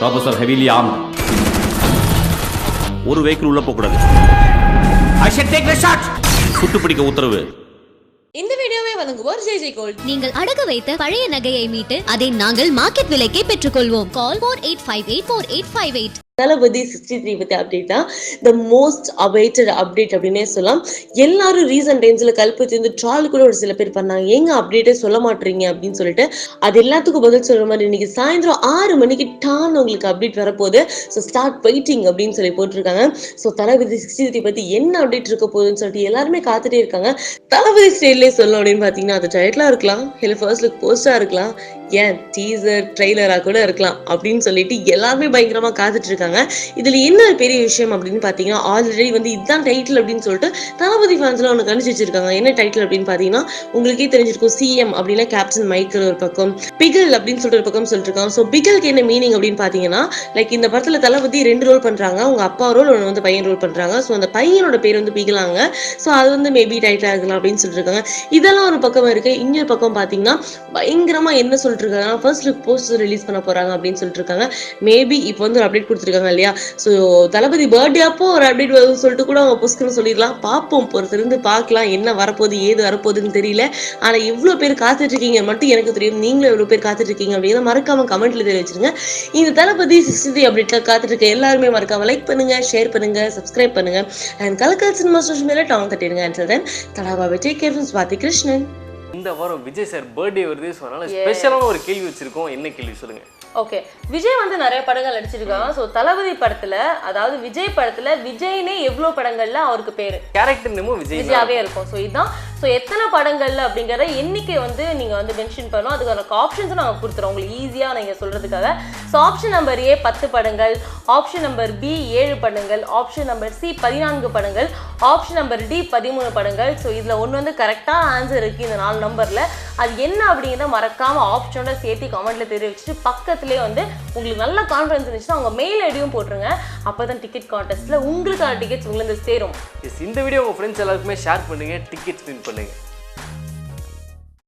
Professor heavily ஆம் ஒரு vehicle உள்ள போகக்கூடாது. சுட்டு பிடிக்க உத்தரவு. இந்த வீடியோவை வழங்குவோர் ஜெய் ஜெய் கோல்ட். நீங்கள் அடகு வைத்த பழைய நகையை மீட்டு அதை நாங்கள் மார்க்கெட் விலைக்கே பெற்றுக்கொள்வோம். Call four eight five eight four eight five eight Thalapathy sixty three பத்தி அப்டேட் தான். த மோஸ்ட் அவைட்டட் அப்டேட் அப்படின்னே சொல்லலாம். எல்லாரும் ரீசன்ட் டைம்ஸ்ல கல்பத்தி வந்து ட்ரால் கூட ஒரு சில பேர் பண்ணாங்க. எங்க அப்டேட்டே சொல்ல மாட்டீங்க அப்படின்னு சொல்லிட்டு அது எல்லாத்துக்கும் பதில் சொல்ற மாதிரி இன்னைக்கு சாயந்தரம் ஆறு மணிக்கு டான் உங்களுக்கு அப்டேட் வரப்போகுது. ஸோ ஸ்டார்ட் வெயிட்டிங் அப்படின்னு சொல்லி போட்டிருக்காங்க. ஸோ தளபதி சிக்ஸ்டி த்ரீ பத்தி என்ன அப்டேட் இருக்க போகுதுன்னு சொல்லிட்டு எல்லாருமே காத்துட்டே இருக்காங்க. தளபதி ஸ்டைல்லே சொல்லணும் அப்படின்னு பார்த்தீங்கன்னா அது டைட்டிலா இருக்கலாம். இல்லை ஃபர்ஸ்ட் லுக் போஸ்டா இருக்கலாம். ஏன் டீசர் ட்ரெய்லரா கூட இருக்கலாம் அப்படின்னு சொல்லிட்டு எல்லாருமே பயங்கரமா காத்துட்டு இருக்காங்க. இதுல என்ன ஒரு பெரிய விஷயம் அப்படின்னு பாத்தீங்கன்னா ஆல்ரெடி வந்து இதுதான் டைட்டில் அப்படின்னு சொல்லிட்டு தளபதி ஃபேன்ஸ்ல ஒன்று கணிச்சு வச்சிருக்காங்க. என்ன டைட்டில் அப்படின்னு பாத்தீங்கன்னா உங்களுக்கே தெரிஞ்சிருக்கும் சிஎம் அப்படின்னா கேப்டன் மைக்கேல் ஒரு பக்கம் பிகல் அப்படின்னு சொல்லிட்டு ஒரு பக்கம் சொல்லிட்டு இருக்காங்க ஸோ பிகலுக்கு என்ன மீனிங் அப்படின்னு பாத்தீங்கன்னா லைக் இந்த படத்துல தளபதி ரெண்டு ரோல் பண்றாங்க. அவங்க அப்பா ரோல் ஒன்று வந்து பையன் ரோல் பண்றாங்க. ஸோ அந்த பையனோட பேர் வந்து பிகலாங்க ஸோ அது வந்து மேபி டைட்டிலா இருக்கலாம் அப்படின்னு சொல்லிட்டு இருக்காங்க இதெல்லாம் ஒரு பக்கம் இருக்கு. இன்னொரு பக்கம் பாத்தீங்கன்னா பயங்கரமா என்ன சொல்லிட்டு இருக்காங்க ஃபர்ஸ்ட் லுக் போஸ்டர் ரிலீஸ் பண்ண போறாங்க அப்படின்னு சொல்லிட்டு இருக்காங்க. மேபி இப்போ வந்து ஒரு அப்டேட் கொடுத்துருக்காங்க. இல்லையா? ஸோ தளபதி பர்த்டே அப்போ ஒரு அப்டேட் வருதுன்னு சொல்லிட்டு கூட அவங்க புஸ்கன்னு சொல்லிடலாம் பார்ப்போம். பொறுத்திருந்து பார்க்கலாம். என்ன வரப்போகுது ஏது வரப்போகுதுன்னு தெரியல. ஆனால் இவ்வளோ பேர் காத்துட்டு இருக்கீங்க மட்டும் எனக்கு தெரியும். நீங்களும் எவ்வளோ பேர் காத்துட்டு இருக்கீங்க அப்படின்னா மறக்காம கமெண்ட்ல தெரிவிச்சிருங்க. இந்த தளபதி சிக்ஸ்டி த்ரீ அப்டேட்ல காத்துட்டு இருக்க எல்லாருமே மறக்காம லைக் பண்ணுங்க ஷேர் பண்ணுங்க சப்ஸ்கிரைப் பண்ணுங்க. And Kalakkal cinema social media down தட்டிடுங்க and then தடாபாவை டேக் கேர் சுவாதி கிருஷ்ணன். இந்த வாரம் விஜய் சார் பர்த்டே வருது. ஸோ அதனால ஸ்பெஷலான ஒரு கேள்வி வச்சிருக்கோம். என்ன கேள்வி சொல்லுங்க? ஓகே விஜய் வந்து நிறைய படங்கள் நடிச்சிருக்காங்க. ஸோ தளபதி படத்துல அதாவது விஜய் படத்துல விஜய்னே எவ்வளோ படங்கள்ல அவருக்கு பேரு? கேரக்டர் விஜய். விஜயாவே இருக்கும். ஸோ இதுதான் ஸோ எத்தனை படங்கள் அப்படிங்கிற எண்ணிக்கை வந்து நீங்கள் வந்து மென்ஷன் பண்ணணும். அதுக்கான ஆப்ஷன்ஸும் நாங்கள் கொடுத்துறோம். உங்களுக்கு ஈஸியாக நீங்கள் சொல்கிறதுக்காக ஸோ ஆப்ஷன் நம்பர் ஏ பத்து படங்கள். ஆப்ஷன் நம்பர் பி ஏழு படங்கள். ஆப்ஷன் நம்பர் சி பதினான்கு படங்கள். ஆப்ஷன் நம்பர் டி பதிமூணு படங்கள். ஸோ இதில் ஒன்று வந்து கரெக்டாக ஆன்சர் இருக்குது இந்த நாலு நம்பரில் அது என்ன அப்படிங்கிறத மறக்காமல் ஆப்ஷனோட சேர்த்து கமெண்ட்டில் தெரிவிச்சுட்டு பக்கத்துலேயே வந்து உங்களுக்கு நல்ல கான்ஃபிடன்ஸ் இருந்துச்சுன்னா அவங்க மெயில் ஐடியும் போட்டுருங்க. அப்போ தான் டிக்கெட் கான்டெஸ்ட்டில் உங்களுக்கான டிக்கெட்ஸ் உங்களுக்கு சேரும். இந்த வீடியோ உங்கள் ஃப்ரெண்ட்ஸ் எல்லாருக்குமே ஷேர் பண்ணுங்கள் டிக்கெட்ஸ் வின் பண்ணுங்க